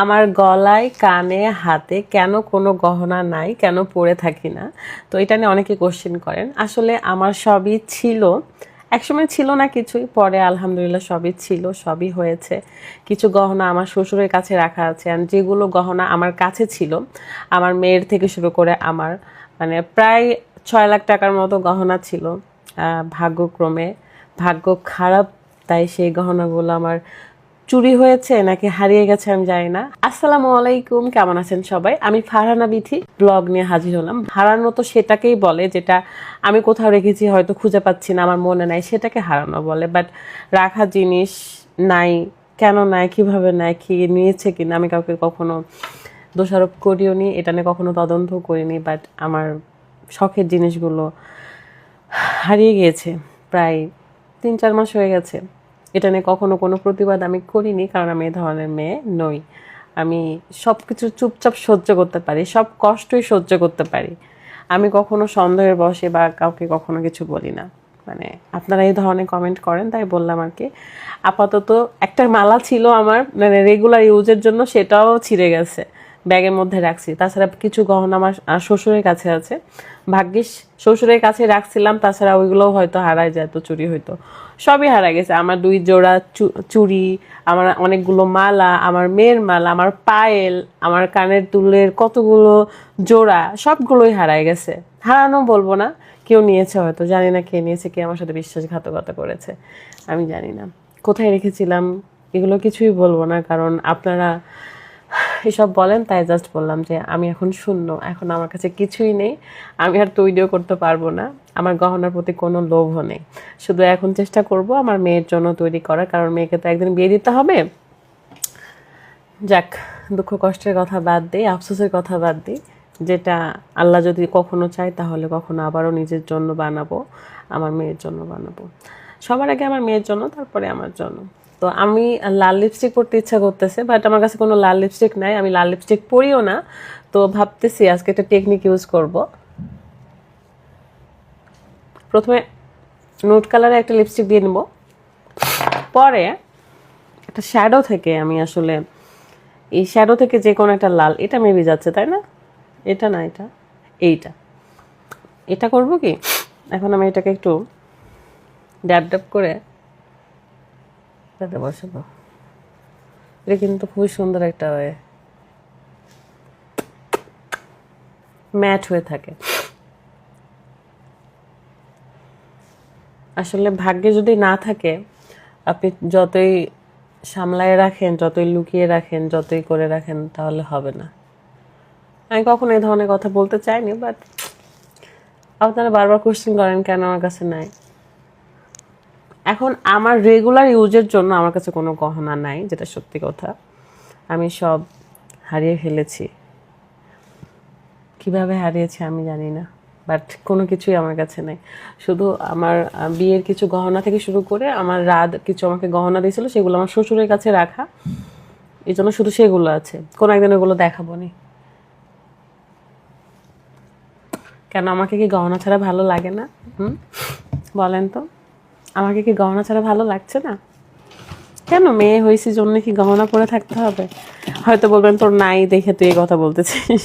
আমার গলায়, কানে, হাতে কেন কোনো গহনা নাই, কেন পরে থাকি না? তো এটা নিয়ে অনেকে কোশ্চেন করেন। আসলে আমার সবই ছিল, একসময় ছিল না কিছুই, পরে আলহামদুলিল্লাহ সবই ছিল, সবই হয়েছে। কিছু গহনা আমার শ্বশুরের কাছে রাখা আছে আর যেগুলো গহনা আমার কাছে ছিল, আমার মেয়ের থেকে শুরু করে আমার মানে প্রায় ছয় লাখ টাকার মতো গহনা ছিল। ভাগ্যক্রমে, ভাগ্য খারাপ, তাই সেই গহনাগুলো আমার চুরি হয়েছে নাকি হারিয়ে গেছে আমি জানি না। আসসালামু আলাইকুম, কেমন আছেন সবাই? আমি ফারহানা বিথি, ব্লগ নিয়ে হাজির হলাম। হারানো তো সেটাকেই বলে যেটা আমি কোথাও রেখেছি, হয়তো খুঁজে পাচ্ছি না, আমার মনে নাই। সেটাকে হারানো বলে। বাট রাখা জিনিস নাই, কেন নাই, কীভাবে নাই, কি নিয়েছে কিনা, আমি কাউকে কখনো দোষারোপ করিও নি এটা নিয়ে কখনো তদন্ত করিনি। বাট আমার শখের জিনিসগুলো হারিয়ে গিয়েছে, প্রায় তিন চার মাস হয়ে গেছে। এটা নিয়ে কখনো কোনো প্রতিবাদ আমি করিনি, কারণ আমি এই ধরনের মেয়ে নই। আমি সব কিছু চুপচাপ সহ্য করতে পারি, সব কষ্টই সহ্য করতে পারি। আমি কখনো সন্দেহের বসে বা কাউকে কখনো কিছু বলি না। মানে আপনারা এই ধরনের কমেন্ট করেন, তাই বললাম আর কি। আপাতত একটা মালা ছিল আমার মানে রেগুলার ইউজের জন্য সেটাও ছিঁড়ে গেছে। ব্যাগের মধ্যে রাখছি। তাছাড়া কিছু গহনা আমার শ্বশুরের কাছে আছে। ভাগ্যিস, শ্বশুরের কাছে রাখছিলাম, তাছাড়া ওইগুলোও হয়তো হারায় যেত চুরি হইতো। সবই হারা গেছে। আমার দুই জোড়া চু- চুড়ি, আমার অনেকগুলো মালা, আমার মেয়ের মালা, আমার পায়েল, আমার কানের দুলের কতগুলো জোড়া, সবগুলোই হারায় গেছে। হারানো বলব না। কেউ নিয়েছে হয়তো, জানি না কে নিয়েছে, কে আমার সাথে বিশ্বাসঘাতকতা করেছে। আমি জানি না। কোথায় রেখেছিলাম? এগুলো কিছুই বলব না, কারণ আপনারা এসব বলেন, তাই জাস্ট বললাম যে আমি এখন শূন্য, এখন আমার কাছে কিছুই নেই, আমি আর তৈরিও করতে পারব না, আমার গহনার প্রতি কোনো লোভও নেই। শুধু এখন চেষ্টা করব আমার মেয়ের জন্য তৈরি করার, কারণ মেয়েকে তো একদিন বিয়ে দিতে হবে। যাক, দুঃখ কষ্টের কথা বাদ দিই, আফসোসের কথা বাদ দিই, যেটা আল্লাহ যদি কখনো চায় তাহলে কখনো আবারও নিজের জন্য বানাবো, আমার মেয়ের জন্য বানাবো। সবার আগে আমার মেয়ের জন্য, তারপরে আমার জন্য। তো আমি লাল লিপস্টিক পরতে ইচ্ছা করতেছে বাট আমার কাছে কোনো লাল লিপস্টিক নাই, আমি লাল লিপস্টিক পরিও না। তো ভাবতেছি আজকে একটা টেকনিক ইউজ করব। প্রথমে নোট কালারে একটা লিপস্টিক দিয়ে নেব। পরে একটা শ্যাডো থেকে আমি আসলে, এই শ্যাডো থেকে যে কোনো একটা লাল, এটা মেবি যাচ্ছে, তাই না? এটা না, এটা, এইটা। এটা করব কি? এখন আমি এটাকে একটু ড্যাব ড্যাব করে এটাতে বসাবো। এটা কিন্তু খুবই সুন্দর একটা ওয়ে ম্যাট হয়ে থাকে। আসলে ভাগ্যে যদি না থাকে, আপনি যতই সামলায় রাখেন, যতই লুকিয়ে রাখেন, যতই করে রাখেন, তাহলে হবে না। আমি কখনো এই ধরনের কথা বলতে চাইনি বাট আপনারা বারবার কোশ্চেন করেন, কেন আমার কাছে নাই? এখন আমার রেগুলার ইউজের জন্য আমার কাছে কোনো গহনা নাই, যেটা সত্যি কথা। আমি সব হারিয়ে ফেলেছি। কীভাবে হারিয়েছি আমি জানি না বাট কোনো কিছুই আমার কাছে নেই। শুধু আমার বিয়ের কিছু গহনা থেকে শুরু করে আমার রাত কিছু আমাকে গহনা দিয়েছিল, সেগুলো আমার শ্বশুরের কাছে রাখা। এই জন্য শুধু সেগুলো আছে। কোনো একদিন ওগুলো দেখাবো নি। কেন, আমাকে কি গহনা ছাড়া ভালো লাগে না? হুম? বলেন তো। আমাকে কি গহনা ছাড়া ভালো লাগছে না? কেন মেয়ে হয়েছি জন্য কি গহনা পরে থাকতে হবে? হয়তো বলবেন, তোর নাই দেখে তুই এই কথা বলতেছিস।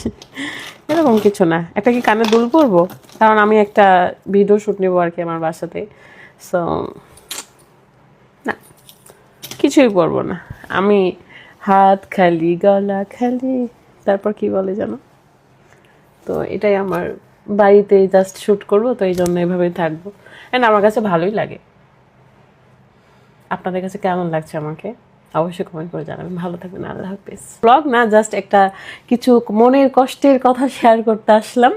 এরকম কিছু না। একটা কি কানে দুল পরবো? কারণ আমি একটা ভিডিও শ্যুট নেব আর কি আমার বাসাতে সো না, কিছুই পরবো না। আমি হাত খালি, গলা খালি, তারপর কি বলে জানো তো এটাই আমার বাড়িতে জাস্ট শ্যুট করব, তো এই জন্য এভাবেই থাকব। অ্যান্ড আমার কাছে ভালোই লাগে। আপনাদের কাছে কেমন লাগছে আমাকে? অবশ্যই কমেন্ট করে জানাবেন। ভালো থাকবেন, আল্লাহ হাফিজ। ব্লগ না জাস্ট একটা কিছু মনের কষ্টের কথা শেয়ার করতে আসলাম।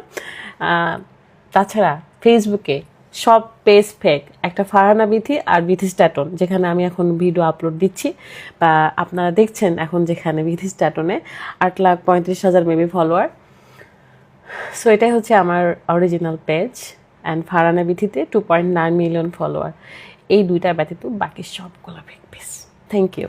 তাছাড়া ফেসবুকে সব পেজ ফেক একটা ফারহানা বিথি আর বিথি স্ট্যাটন, যেখানে আমি এখন ভিডিও আপলোড দিচ্ছি। বা আপনারা দেখছেন এখন যেখানে বিথি স্ট্যাটনে আট লাখ পঁয়ত্রিশ হাজার মেবি ফলোয়ার সো এটাই হচ্ছে আমার অরিজিনাল পেজ অ্যান্ড ফারানা বিথিতে two point nine million follower এই দুইটা ব্যতীত বাকি সবগুলো ফেক পিস থ্যাংক ইউ